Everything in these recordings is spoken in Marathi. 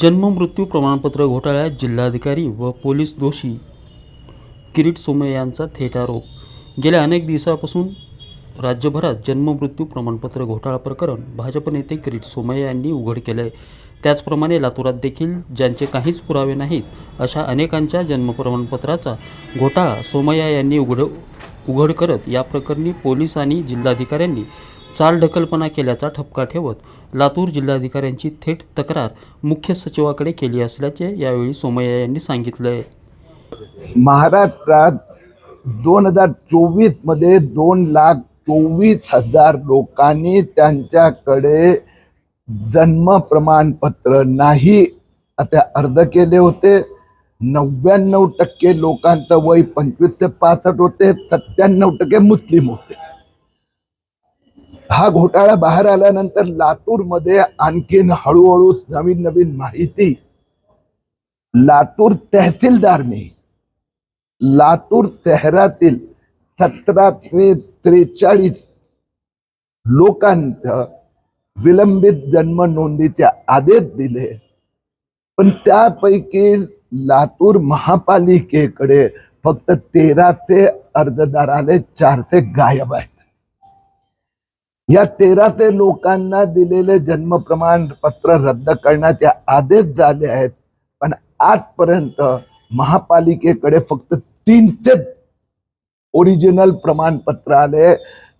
जन्म मृत्यू प्रमाणपत्र घोटाळ्यात जिल्हाधिकारी व पोलीस दोषी किरीट सोमय्या यांचा थेट आरोप. गेल्या अनेक दिवसापासून राज्यभरात जन्म मृत्यू प्रमाणपत्र घोटाळा प्रकरण भाजप नेते किरीट सोमय्या यांनी उघड केलं आहे त्याचप्रमाणे लातूरात देखील ज्यांचे काहीच पुरावे नाहीत अशा अनेकांच्या जन्म प्रमाणपत्राचा घोटाळा सोमय्या यांनी उघड उघड करत या प्रकरणी पोलीस आणि जिल्हाधिकाऱ्यांनी चालढकलपणा केल्याचा ठपका ठेवत लातूर जिल्हाधिकाऱ्यांची थेट तक्रार मुख्य सचिवाकडे केली असल्याचे यावेळी सोमय्या यांनी सांगितले. आहे महाराष्ट्रात दोन हजार चोवीसमध्ये दोन लाख चोवीस हजार लोकांनी त्यांच्याकडे जन्म प्रमाणपत्र नाही आता अर्ज केले होते. नव्याण्णव टक्के लोकांचं वय पंचवीस ते पासष्ट होते. सत्त्याण्णव टक्के मुस्लिम होते. हा घोटाळा बाहेर आल्यानंतर लातूरमध्ये आणखीन हळूहळू नवीन नवीन माहिती. लातूर तहसीलदारने लातूर शहरातील सतरा ते त्रेचाळीस लोकांचं विलंबित जन्म नोंदीचे आदेश दिले. पण त्यापैकी लातूर महापालिकेकडे फक्त तेराशे अर्जदार आले चारशे गायब आहेत. या तेरा ते लोकांना दिलेले जन्म प्रमाणपत्र रद्द करण्याचे आदेश झाले आहेत. पण आजपर्यंत महापालिकेकडे फक्त तीनशे ओरिजिनल प्रमाणपत्र आले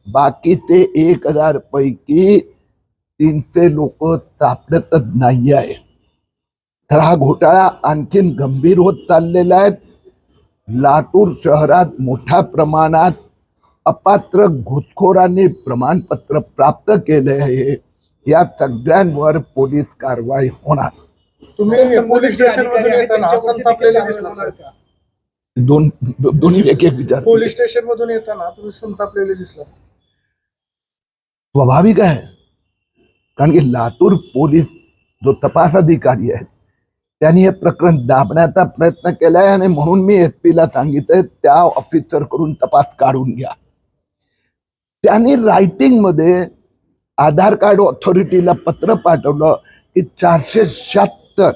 बाकीचे एक हजार पैकी तीनशे लोक सापडतच नाही आहे तर हा घोटाळा आणखीन गंभीर होत चाललेला आहे. लातूर शहरात मोठ्या प्रमाणात अपात्र घुसखोरांनी प्रमाणपत्र प्राप्त केले आहे या सगळ्यांवर पोलीस कारवाई होणार. तुम्ही पोलीस स्टेशन मधून येताना संतापलेले दिसलात दोन दो- दोन्ही एक एक विचार पोलीस स्टेशन मधून येताना तुम्ही संतापलेले दिसलात स्वाभाविक आहे. कारण की लातूर पोलीस जो तपास अधिकारी आहेत त्यांनी हे प्रकरण दाबण्याचा प्रयत्न केलाय आणि म्हणून मी एस पीला सांगितलंय त्या ऑफिसरकडून तपास काढून घ्या. त्यांनी रायटिंगमध्ये आधार कार्ड ऑथॉरिटीला पत्र पाठवलं की चारशे शहात्तर.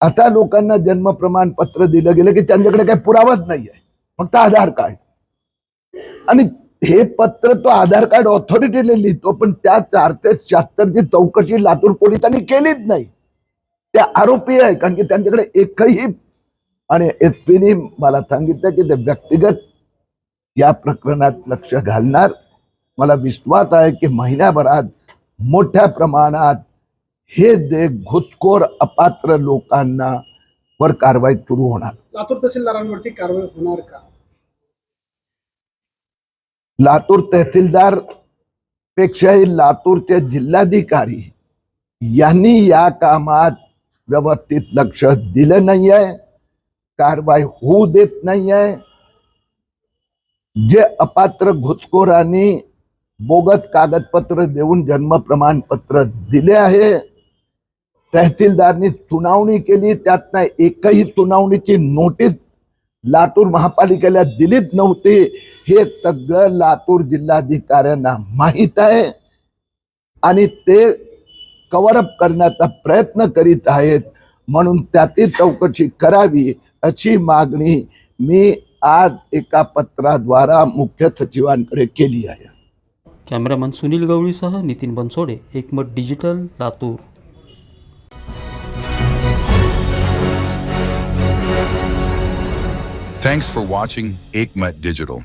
आता लोकांना जन्म प्रमाणपत्र दिलं गेलं की त्यांच्याकडे काही पुरावाच नाही आहे फक्त आधार कार्ड. आणि हे पत्र तो आधार कार्ड ऑथॉरिटीने लिहितो पण त्या चारशे शहात्तरची चौकशी लातूर पोलिसांनी केलीच नाही. ते आरोपी आहे कारण की त्यांच्याकडे एकही आणि एस पीने मला सांगितलं की ते व्यक्तिगत या प्रकरणात लक्ष घालणार. मला विश्वास आहे की महिन्याभरात मोठ्या प्रमाणात हे दे घुसखोर अपात्र लोकांना वर कारवाई सुरू होणार. लातूर तहसीलदारांवरती कारवाई होणार का? लातूर तहसीलदार पेक्षाही लातूरचे जिल्हाधिकारी यांनी या कामात व्यवस्थित लक्ष दिलं नाही आहे कारवाई होऊ देत नाही आहे जे अपात्र घुसखोरांनी बोगस कागदपत्र देऊन जन्म प्रमाणपत्र दिले आहे तहसीलदारनी सुनावणी केली त्यातनं एकही सुनावणीची नोटीस लातूर महापालिकेला दिलीच नव्हती. हे सगळं लातूर जिल्हाधिकाऱ्यांना माहीत आहे आणि ते कव्हरअप करण्याचा प्रयत्न करीत आहेत. म्हणून त्याची चौकशी करावी अशी मागणी मी आज एका पत्राद्वारा मुख्य सचिवांकडे केली आहे cameraman Sunil गवळीसह Nitin Bansode Ekmat digital Latur Thanks for watching Aikmat Digital.